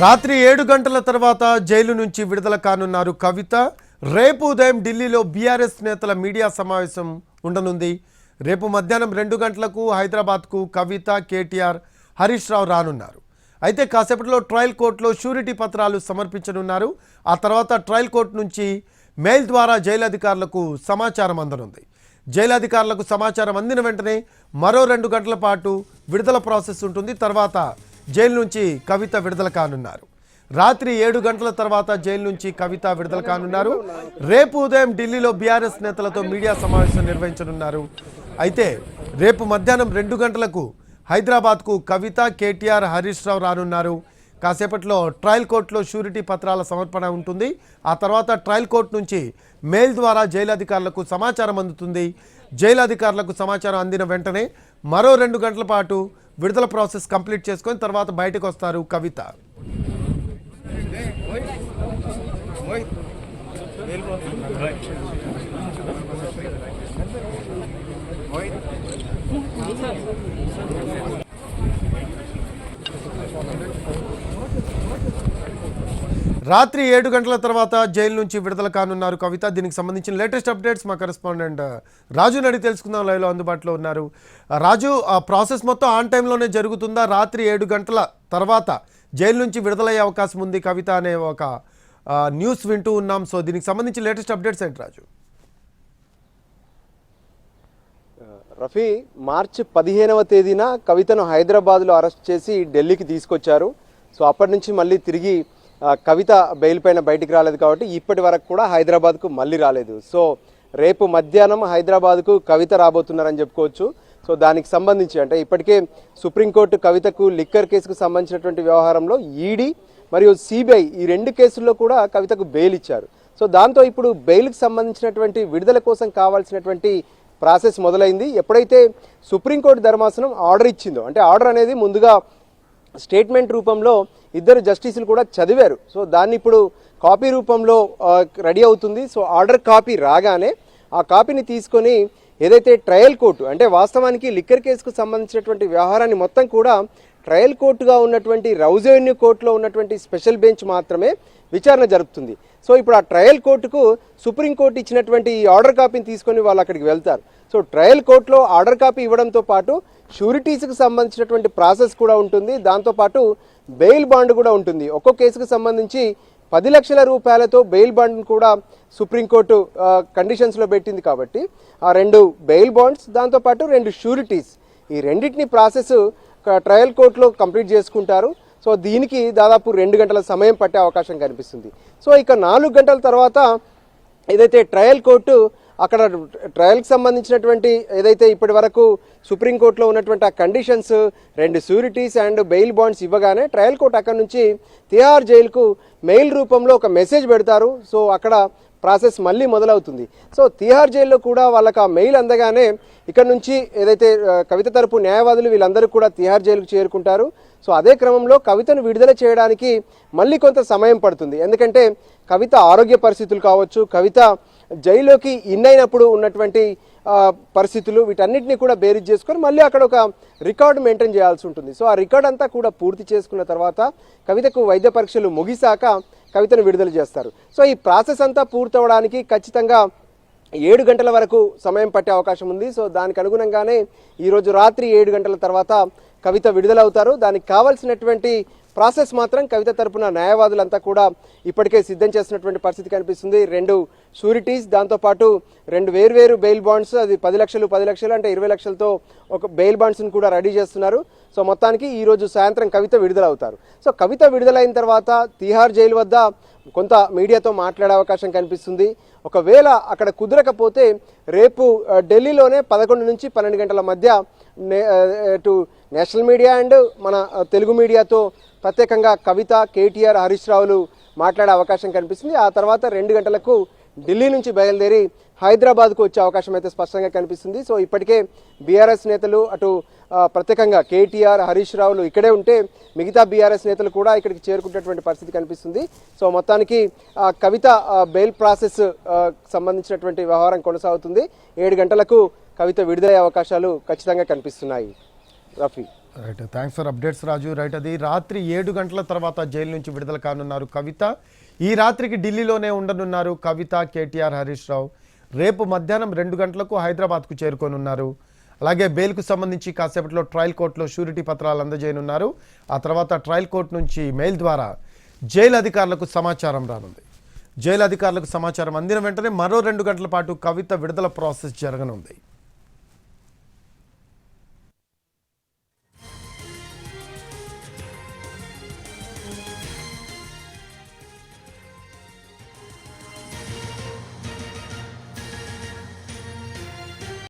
రాత్రి ఏడు గంటల తర్వాత జైలు నుంచి విడుదల కానున్నారు కవిత. రేపు ఉదయం ఢిల్లీలో బీఆర్ఎస్ నేతల మీడియా సమావేశం ఉండనుంది. రేపు మధ్యాహ్నం రెండు గంటలకు హైదరాబాద్కు కవిత కేటీఆర్ హరీష్ రావు రానున్నారు. అయితే కాసేపట్లో ట్రయల్ కోర్టులో షూరిటీ పత్రాలు సమర్పించనున్నారు. ఆ తర్వాత ట్రయల్ కోర్టు నుంచి మెయిల్ ద్వారా జైలు అధికారులకు సమాచారం అందనుంది. జైలు అధికారులకు సమాచారం అందిన వెంటనే మరో రెండు గంటల పాటు విడుదల ప్రాసెస్ ఉంటుంది. తర్వాత జైలు నుంచి కవిత విడుదల కానున్నారు. రాత్రి ఏడు గంటల తర్వాత జైలు నుంచి కవిత విడుదల కానున్నారు. రేపు ఉదయం ఢిల్లీలో బీఆర్ఎస్ నేతలతో మీడియా సమావేశం నిర్వహించనున్నారు. అయితే రేపు మధ్యాహ్నం రెండు గంటలకు హైదరాబాద్కు కవిత కేటీఆర్ హరీష్ రావు రానున్నారు. కాసేపట్లో ట్రయల్ కోర్టులో షూరిటీ పత్రాల సమర్పణ ఉంటుంది. ఆ తర్వాత ట్రయల్ కోర్టు నుంచి మెయిల్ ద్వారా జైలు అధికారులకు సమాచారం అందుతుంది. జైలు అధికారులకు సమాచారం అందిన వెంటనే మరో రెండు గంటల పాటు విడుదల ప్రాసెస్ కంప్లీట్ చేసుకొని తర్వాత బయటకు వస్తారు కవిత. రాత్రి ఏడు గంటల తర్వాత జైలు నుంచి విడుదల కానున్నారు కవిత. దీనికి సంబంధించిన లేటెస్ట్ అప్డేట్స్ మా కరెస్పాండెంట్ రాజు నడి తెలుసుకుందాం. లైవ్లో అందుబాటులో ఉన్నారు. రాజు ఆ ప్రాసెస్ మొత్తం ఆన్ టైంలోనే జరుగుతుందా? రాత్రి ఏడు గంటల తర్వాత జైలు నుంచి విడుదలయ్యే అవకాశం ఉంది కవిత అనే ఒక న్యూస్ వింటూ ఉన్నాం. సో దీనికి సంబంధించి లేటెస్ట్ అప్డేట్స్ ఏంటి రాజు? రఫీ మార్చి పదిహేనవ తేదీన కవితను హైదరాబాద్లో అరెస్ట్ చేసి ఢిల్లీకి తీసుకొచ్చారు. సో అప్పటి నుంచి మళ్ళీ తిరిగి కవిత బెయిల్ పైన బయటికి రాలేదు కాబట్టి ఇప్పటి వరకు కూడా హైదరాబాద్కు మళ్ళీ రాలేదు. సో రేపు మధ్యాహ్నం హైదరాబాద్కు కవిత రాబోతున్నారని చెప్పుకోవచ్చు. సో దానికి సంబంధించి అంటే ఇప్పటికే సుప్రీంకోర్టు కవితకు లిక్కర్ కేసుకు సంబంధించినటువంటి వ్యవహారంలో ఈడీ మరియు సిబిఐ ఈ రెండు కేసుల్లో కూడా కవితకు బెయిల్ ఇచ్చారు. సో దాంతో ఇప్పుడు బెయిల్కి సంబంధించినటువంటి విడుదల కోసం కావాల్సినటువంటి ప్రాసెస్ మొదలైంది. ఎప్పుడైతే సుప్రీంకోర్టు ధర్మాసనం ఆర్డర్ ఇచ్చిందో అంటే ఆర్డర్ అనేది ముందుగా స్టేట్మెంట్ రూపంలో ఇద్దరు జస్టిసులు కూడా చదివారు. సో దాన్ని ఇప్పుడు కాపీ రూపంలో రెడీ అవుతుంది. సో ఆర్డర్ కాపీ రాగానే ఆ కాపీని తీసుకొని ఏదైతే ట్రయల్ కోర్టు అంటే వాస్తవానికి లిక్కర్ కేసుకు సంబంధించినటువంటి వ్యవహారాన్ని మొత్తం కూడా ట్రయల్ కోర్టుగా ఉన్నటువంటి రౌజ్ కోర్టులో ఉన్నటువంటి స్పెషల్ బెంచ్ మాత్రమే విచారణ జరుపుతుంది. సో ఇప్పుడు ఆ ట్రయల్ కోర్టుకు సుప్రీంకోర్టు ఇచ్చినటువంటి ఈ ఆర్డర్ కాపీని తీసుకొని వాళ్ళు అక్కడికి వెళ్తారు. సో ట్రయల్ కోర్టులో ఆర్డర్ కాపీ ఇవ్వడంతో పాటు షూరిటీస్కి సంబంధించినటువంటి ప్రాసెస్ కూడా ఉంటుంది. దాంతోపాటు బెయిల్ బాండ్ కూడా ఉంటుంది. ఒక్కో కేసుకు సంబంధించి పది లక్షల రూపాయలతో బెయిల్ బాండ్ను కూడా సుప్రీంకోర్టు కండిషన్స్లో పెట్టింది కాబట్టి ఆ రెండు బెయిల్ బాండ్స్ దాంతోపాటు రెండు షూరిటీస్ ఈ రెండింటిని ప్రాసెస్ ట్రయల్ కోర్టులో కంప్లీట్ చేసుకుంటారు. సో దీనికి దాదాపు రెండు గంటల సమయం పట్టే అవకాశం కనిపిస్తుంది. సో ఇక నాలుగు గంటల తర్వాత ఏదైతే ట్రయల్ కోర్టు అక్కడ ట్రయల్కి సంబంధించినటువంటి ఏదైతే ఇప్పటి వరకు సుప్రీంకోర్టులో ఉన్నటువంటి ఆ కండిషన్స్ రెండు సూరిటీస్ అండ్ బెయిల్ బాండ్స్ ఇవ్వగానే ట్రయల్ కోర్టు అక్కడ నుంచి తిహార్ జైలుకు మెయిల్ రూపంలో ఒక మెసేజ్ పెడతారు. సో అక్కడ ప్రాసెస్ మళ్ళీ మొదలవుతుంది. సో తిహార్ జైల్లో కూడా వాళ్ళకి ఆ మెయిల్ అందగానే ఇక్కడ నుంచి ఏదైతే కవిత తరపు న్యాయవాదులు వీళ్ళందరూ కూడా తిహార్ జైలుకు చేరుకుంటారు. సో అదే క్రమంలో కవితను విడుదల చేయడానికి మళ్ళీ కొంత సమయం పడుతుంది. ఎందుకంటే కవిత ఆరోగ్య పరిస్థితులు కావచ్చు కవిత జైల్లోకి ఇన్ అయినప్పుడు ఉన్నటువంటి పరిస్థితులు వీటన్నిటిని కూడా బేరీజ్ చేసుకొని మళ్ళీ అక్కడ ఒక రికార్డు మెయింటైన్ చేయాల్సి ఉంటుంది. సో ఆ రికార్డ్ అంతా కూడా పూర్తి చేసుకున్న తర్వాత కవితకు వైద్య పరీక్షలు ముగిశాక కవితను విడుదల చేస్తారు. సో ఈ ప్రాసెస్ అంతా పూర్తవడానికి ఖచ్చితంగా ఏడు గంటల వరకు సమయం పట్టే అవకాశం ఉంది. సో దానికి అనుగుణంగానే ఈరోజు రాత్రి ఏడు గంటల తర్వాత కవిత విడుదలవుతారు. దానికి కావలసినటువంటి ప్రాసెస్ మాత్రం కవిత తరపున న్యాయవాదులంతా కూడా ఇప్పటికే సిద్ధం చేసినటువంటి పరిస్థితి కనిపిస్తుంది. రెండు షూరిటీస్ దాంతోపాటు రెండు వేర్వేరు బెయిల్ బాండ్స్ అది పది లక్షలు పది లక్షలు అంటే ఇరవై లక్షలతో ఒక బెయిల్ బాండ్స్ని కూడా రెడీ చేస్తున్నారు. సో మొత్తానికి ఈరోజు సాయంత్రం కవిత విడుదలవుతారు. సో కవిత విడుదలైన తర్వాత తిహార్ జైలు వద్ద కొంత మీడియాతో మాట్లాడే అవకాశం కనిపిస్తుంది. ఒకవేళ అక్కడ కుదరకపోతే రేపు ఢిల్లీలోనే పదకొండు నుంచి పన్నెండు గంటల మధ్య నే- నేషనల్ మీడియా అండ్ మన తెలుగు మీడియాతో ప్రత్యేకంగా కవిత కేటీఆర్ హరీష్ రావులు మాట్లాడే అవకాశం కనిపిస్తుంది. ఆ తర్వాత రెండు గంటలకు ఢిల్లీ నుంచి బయలుదేరి హైదరాబాద్కు వచ్చే అవకాశం అయితే స్పష్టంగా కనిపిస్తుంది. సో ఇప్పటికే బీఆర్ఎస్ నేతలు అటు ప్రత్యేకంగా కేటీఆర్ హరీష్ రావులు ఇక్కడే ఉంటే మిగతా బీఆర్ఎస్ నేతలు కూడా ఇక్కడికి చేరుకున్నటువంటి పరిస్థితి కనిపిస్తుంది. సో మొత్తానికి కవిత బెయిల్ ప్రాసెస్ సంబంధించినటువంటి వ్యవహారం కొనసాగుతుంది. ఏడు గంటలకు కవిత విడుదలయ్యే అవకాశాలు ఖచ్చితంగా కనిపిస్తున్నాయి. Rafi. Right thanks for updates Raju right అది రాత్రి ఏడు గంటల తర్వాత జైలు నుంచి విడుదల కానున్నారు కవిత. ఈ రాత్రికి ఢిల్లీలోనే ఉండనున్నారు కవిత కేటీఆర్ హరీష్ రావు. రేపు మధ్యాహ్నం రెండు గంటలకు హైదరాబాద్కు చేరుకోనున్నారు. అలాగే బెయిల్కు సంబంధించి కాసేపట్లో ట్రయల్ కోర్టులో షూరిటీ పత్రాలు అందజేయనున్నారు. ఆ తర్వాత ట్రయల్ కోర్టు నుంచి మెయిల్ ద్వారా జైలు అధికారులకు సమాచారం రానుంది. జైలు అధికారులకు సమాచారం అందిన వెంటనే మరో రెండు గంటల పాటు కవిత విడుదల ప్రాసెస్ జరగనుంది.